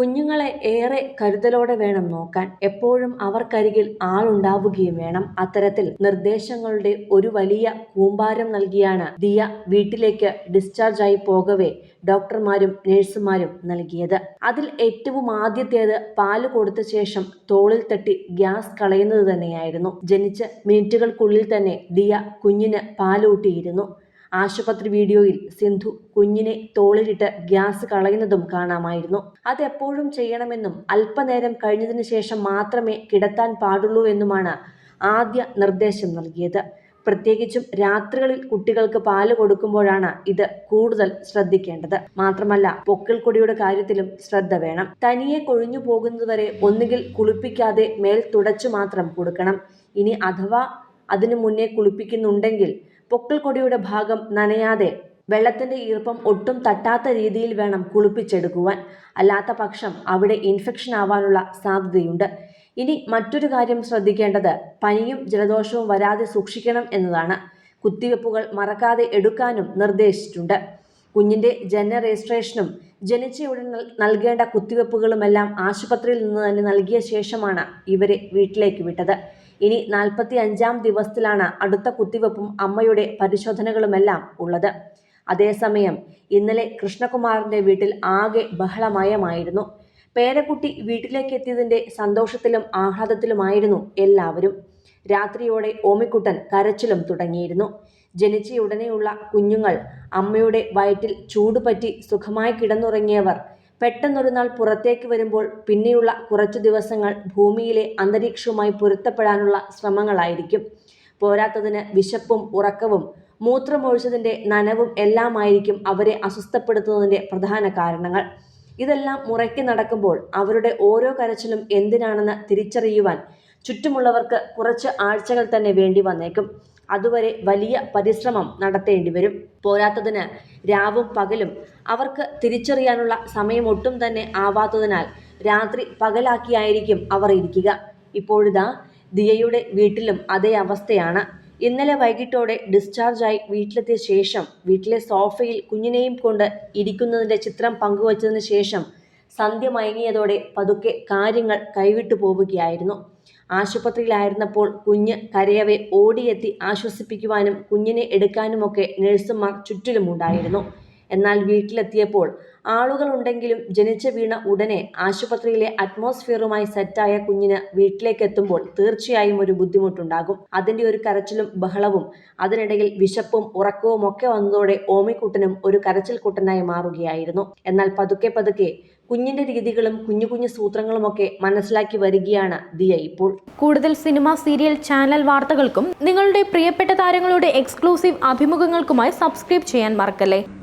കുഞ്ഞുങ്ങളെ ഏറെ കരുതലോടെ വേണം നോക്കാൻ. എപ്പോഴും അവർക്കരികിൽ ആളുണ്ടാവുകയും വേണം. അത്തരത്തിൽ നിർദ്ദേശങ്ങളുടെ ഒരു വലിയ കൂമ്പാരം നൽകിയാണ് ദിയ വീട്ടിലേക്ക് ഡിസ്ചാർജ് ആയി പോകവേ ഡോക്ടർമാരും നഴ്സുമാരും നൽകിയത്. അതിൽ ഏറ്റവും ആദ്യത്തേത് പാൽ കൊടുത്ത ശേഷം തോളിൽ തട്ടി ഗ്യാസ് കളയുന്നത് തന്നെയായിരുന്നു. ജനിച്ച് മിനിറ്റുകൾക്കുള്ളിൽ തന്നെ ദിയ കുഞ്ഞിന് പാലൂട്ടിയിരുന്നു. ആശുപത്രി വീഡിയോയിൽ സിന്ധു കുഞ്ഞിനെ തോളിലിട്ട് ഗ്യാസ് കളയുന്നതും കാണാമായിരുന്നു. അതെപ്പോഴും ചെയ്യണമെന്നും അല്പനേരം കഴിഞ്ഞതിന് ശേഷം മാത്രമേ കിടത്താൻ പാടുള്ളൂ എന്നുമാണ് ആദ്യ നിർദ്ദേശം നൽകിയത്. പ്രത്യേകിച്ചും രാത്രികളിൽ കുട്ടികൾക്ക് പാൽ കൊടുക്കുമ്പോഴാണ് ഇത് കൂടുതൽ ശ്രദ്ധിക്കേണ്ടത്. മാത്രമല്ല പൊക്കിൾക്കൊടിയുടെ കാര്യത്തിലും ശ്രദ്ധ വേണം. തനിയെ കൊഴിഞ്ഞു പോകുന്നതുവരെ ഒന്നുകിൽ കുളിപ്പിക്കാതെ മേൽ തുടച്ചു മാത്രം കൊടുക്കണം. ഇനി അഥവാ അതിനു മുന്നേ കുളിപ്പിക്കുന്നുണ്ടെങ്കിൽ പൊക്കിൾക്കൊടിയുടെ ഭാഗം നനയാതെ വെള്ളത്തിന്റെ ഈർപ്പം ഒട്ടും തട്ടാത്ത രീതിയിൽ വേണം കുളിപ്പിച്ചെടുക്കുവാൻ. അല്ലാത്ത പക്ഷം അവിടെ ഇൻഫെക്ഷൻ ആവാനുള്ള സാധ്യതയുണ്ട്. ഇനി മറ്റൊരു കാര്യം ശ്രദ്ധിക്കേണ്ടത് പനിയും ജലദോഷവും വരാതെ സൂക്ഷിക്കണം എന്നതാണ്. കുത്തിവെപ്പുകൾ മറക്കാതെ എടുക്കാനും നിർദ്ദേശിച്ചിട്ടുണ്ട്. കുഞ്ഞിന്റെ ജനന രജിസ്ട്രേഷനും ജനിച്ച ഉടൻ നൽകേണ്ട കുത്തിവെപ്പുകളുമെല്ലാം ആശുപത്രിയിൽ നിന്ന് തന്നെ നൽകിയ ശേഷമാണ് ഇവരെ വീട്ടിലേക്ക് വിട്ടത്. ഇനി നാൽപ്പത്തി അഞ്ചാം ദിവസത്തിലാണ് അടുത്ത കുത്തിവെപ്പും അമ്മയുടെ പരിശോധനകളുമെല്ലാം ഉള്ളത്. അതേസമയം ഇന്നലെ കൃഷ്ണകുമാറിന്റെ വീട്ടിൽ ആകെ ബഹളമയമായിരുന്നു. പേരക്കുട്ടി വീട്ടിലേക്ക് എത്തിയതിന്റെ സന്തോഷത്തിലും ആഹ്ലാദത്തിലുമായിരുന്നു എല്ലാവരും. രാത്രിയോടെ ഓമിക്കുട്ടൻ കരച്ചിലും തുടങ്ങിയിരുന്നു. ജനിച്ചയുടനെയുള്ള കുഞ്ഞുങ്ങൾ അമ്മയുടെ വയറ്റിൽ ചൂടുപറ്റി സുഖമായി കിടന്നുറങ്ങിയവർ പെട്ടെന്നൊരു നാൾ പുറത്തേക്ക് വരുമ്പോൾ പിന്നെയുള്ള കുറച്ചു ദിവസങ്ങൾ ഭൂമിയിലെ അന്തരീക്ഷവുമായി പൊരുത്തപ്പെടാനുള്ള ശ്രമങ്ങളായിരിക്കും. പോരാത്തതിന് വിശപ്പും ഉറക്കവും മൂത്രമൊഴിച്ചതിന്റെ നനവും എല്ലാമായിരിക്കും അവരെ അസ്വസ്ഥപ്പെടുത്തുന്നതിന്റെ പ്രധാന കാരണങ്ങൾ. ഇതെല്ലാം മുറയ്ക്ക് നടക്കുമ്പോൾ അവരുടെ ഓരോ കരച്ചിലും എന്തിനാണെന്ന് തിരിച്ചറിയുവാൻ ചുറ്റുമുള്ളവർക്ക് കുറച്ച് ആഴ്ചകൾ തന്നെ വേണ്ടി വന്നേക്കും. അതുവരെ വലിയ പരിശ്രമം നടത്തേണ്ടി വരും. പോരാത്തതിന് രാവും പകലും അവർക്ക് തിരിച്ചറിയാനുള്ള സമയം ഒട്ടും തന്നെ ആവാത്തതിനാൽ രാത്രി പകലാക്കിയായിരിക്കും അവർ ഇരിക്കുക. ഇപ്പോഴിതാ ദിയയുടെ വീട്ടിലും അതേ അവസ്ഥയാണ്. ഇന്നലെ വൈകിട്ടോടെ ഡിസ്ചാർജായി വീട്ടിലെത്തിയ ശേഷം വീട്ടിലെ സോഫയിൽ കുഞ്ഞിനെയും കൊണ്ട് ഇരിക്കുന്നതിന്റെ ചിത്രം പങ്കുവച്ചതിന് ശേഷം സന്ധ്യ മയങ്ങിയതോടെ പതുക്കെ കാര്യങ്ങൾ കൈവിട്ടു പോവുകയായിരുന്നു. ആശുപത്രിയിലായിരുന്നപ്പോൾ കുഞ്ഞ് കരയവെ ഓടിയെത്തി ആശ്വസിപ്പിക്കുവാനും കുഞ്ഞിനെ എടുക്കാനുമൊക്കെ നഴ്സുമാർ ചുറ്റിലുമുണ്ടായിരുന്നു. എന്നാൽ വീട്ടിലെത്തിയപ്പോൾ ആളുകളുണ്ടെങ്കിലും ജനിച്ച വീണ ഉടനെ ആശുപത്രിയിലെ അറ്റ്മോസ്ഫിയറുമായി സെറ്റായ കുഞ്ഞിന് വീട്ടിലേക്ക് എത്തുമ്പോൾ തീർച്ചയായും ഒരു ബുദ്ധിമുട്ടുണ്ടാകും. അതിന്റെ ഒരു കരച്ചിലും ബഹളവും അതിനിടയിൽ വിശപ്പും ഉറക്കവും ഒക്കെ വന്നതോടെ ഓമിക്കുട്ടനും ഒരു കരച്ചിൽ കുട്ടനായി മാറുകയായിരുന്നു. എന്നാൽ പതുക്കെ പതുക്കെ കുഞ്ഞിന്റെ രീതികളും കുഞ്ഞു കുഞ്ഞു സൂത്രങ്ങളും ഒക്കെ മനസ്സിലാക്കി വരികയാണ് ദിയ ഇപ്പോൾ. കൂടുതൽ സിനിമ സീരിയൽ ചാനൽ വാർത്തകൾക്കും നിങ്ങളുടെ പ്രിയപ്പെട്ട താരങ്ങളുടെ എക്സ്ക്ലൂസീവ് അഭിമുഖങ്ങൾക്കുമായി സബ്സ്ക്രൈബ് ചെയ്യാൻ മറക്കല്ലേ?